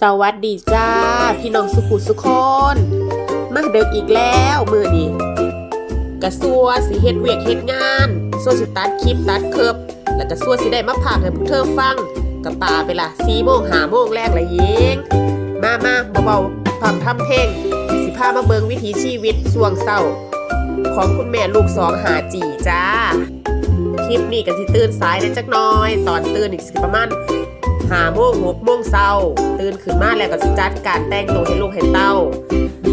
สวัสดีจ้า พี่น้องสุขุสุคนมาเดิกอีกแล้วมือนี้กระซัวสิเฮ็ดเวียกเฮ็ดงานซัวสิตัดคลิปตัดเคิบแล้วก็ซัวสิได้มาพากให้พวกเธอฟังกับป่าไปละสี่โมงหาโมงแรกละเยงมามาเบาๆพังทำเพลงสิพามาเบิงวิถีชีวิตส่วงเศร้า ของคุณแม่ลูกสองหาจีจ้า ลิปนี้กันสิตื่นสายได้จักน้อย ตอนตื่นอีกสิประมาณหาโมงหกโมงเช้า ตื่นขึ้นมาแล้วก็สิจัดการแต่งตัวให้ลูกให้เต้า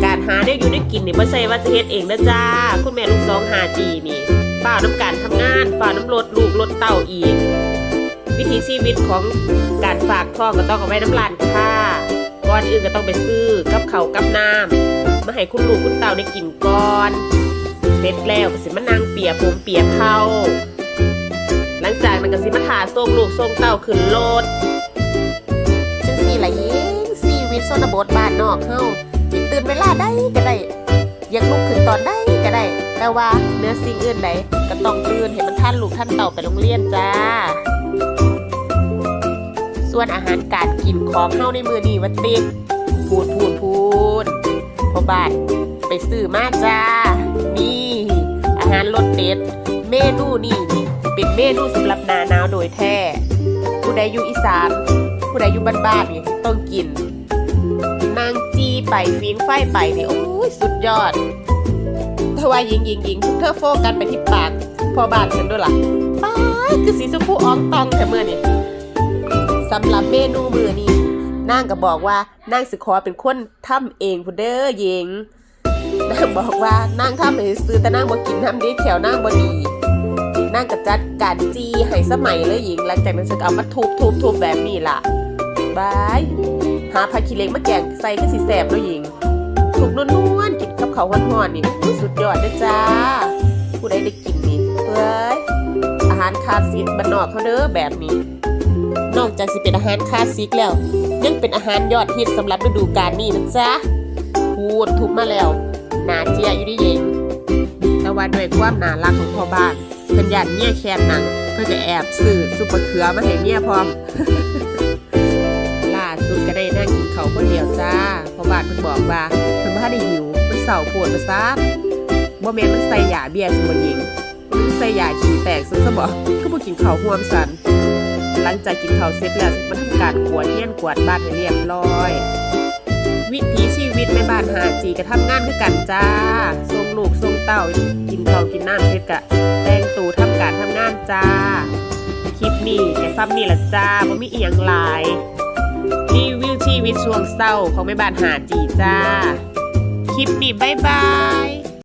การหาได้อยู่ได้กินนี่ไม่ใช่ว่าจะเฮ็ดเองนะจ้า คุณแม่ลูกสองหาจีนี่ฝ่าน้ำการทำงานฝ่าน้ำรถลูกรถเต้าอีก วิถีชีวิตของการฝากท้องก็ต้องเอาไว้น้ำลานค่าก่อนอื่นก็ต้องไปซื้อกับเขากับน้ำมาให้คุณลูกคุณเต้าได้กินก่อนเสร็จแล้วก็สิมานั่งเปียผมเปียเผา ลังจากนั้นก็สิมาถาส่งลูกส่งเต้าขึ้นรถจังสี่ละยิงชีวิตชนบทบ้านนอกเฮาสิตื่นเวลาได้ก็ได้อยากลุกขึ้นตอนได้ก็ได้ แต่ว่าเนื้อสิ่งอื่นใดก็ต้องตื่นให้มันท่านลูกท่านเต่าไปโรงเรียนจ้า ส่วนอาหารการกินของเฮาในมือนี้วันติดพูดพูดพูดพอบ้านไปซื้อมาจ้า นี่ อาหารรสเด็ด เมนูนี่ เป็นเมนูสำหรับหนาหนาวโดยแท้ ผู้ใดอยู่อีสาน ผู้ใดอยู่บ้านๆนี่ต้องกิน นางจีไปฟิงไฟไปนี่โอ้ยสุดยอดถ้าว่ายิงยิงยิงเธอโฟกัสไปที่ปากพอบานฉันด้วยล่ะป้าคือสีชมพูอ่องตองแต่เมื่อนี่สำหรับเมนูมือนี้นางก็บอกว่านางสิขอเป็นคนทำเองพุนเด้อเยงนางบอกว่านางทำให้ซื้อแต่นางบ่กินทำดีแถวนางบ่ดี นางก็จัดการจีให้สมัยเลยหญิงหลังจากนั้นฉันก็เอามาทุบทุบทุบแบบนี้ล่ะบายหาผักขี้เล็กมาแกงใส่ก็สิแสบแล้วหญิงถูกนวลๆกินกับเขาห่อนๆนี่สุดยอดนะจ้าผู้ใดได้กินนี่เฮ้ยอาหารคลาสสิกบ้านนอกเขาเด้อแบบนี้ นอกจากสิเป็นอาหารคลาสสิกแล้วยังเป็นอาหารยอดฮิตสำหรับฤดูกาลนี้นะจ๊ะพูดทุบมาแล้วนาเจียอยู่ดีเองแต่ว่าด้วยความน่ารักของพ่อบ้าน เป็นยันเมียแคนหนัง เพื่อจะแอบซื้อซุปเปอร์เขือมาให้เมียพร้อมล่าสุดก็ได้นั่งกินเขาคนเดียวจ้าพ่อบ้านเพิ่นบอกว่าเพิ่นบ่ได้หิวมันเศร้าปวดประสาทบ่แม่นมันใส่ยาเบียร์ซุบ่ยิงมันใส่ยาขี้แตกซุซะบ่คือบ่กินข้าวร่วมสันหลังจากกินข้าวเสร็จแล้วมันทำการกวาดเฮียนกวาดบ้านให้เรียบร้อย วิถีชีวิตในบ้านหาจีกระทำงานคือกันจ้าทรงลูกทรงเต้ากินข้าวกินน้ำเพ็ดกะแต่งตูทำการทำงานจ้า คลิปนี้แกซ้ำนี่ละจ้าบ่มีอียงหลายรีวิวชีวิตช่วงเศร้าของแม่บ้านหาจีจ้า คลิปนี้บ๊ายบาย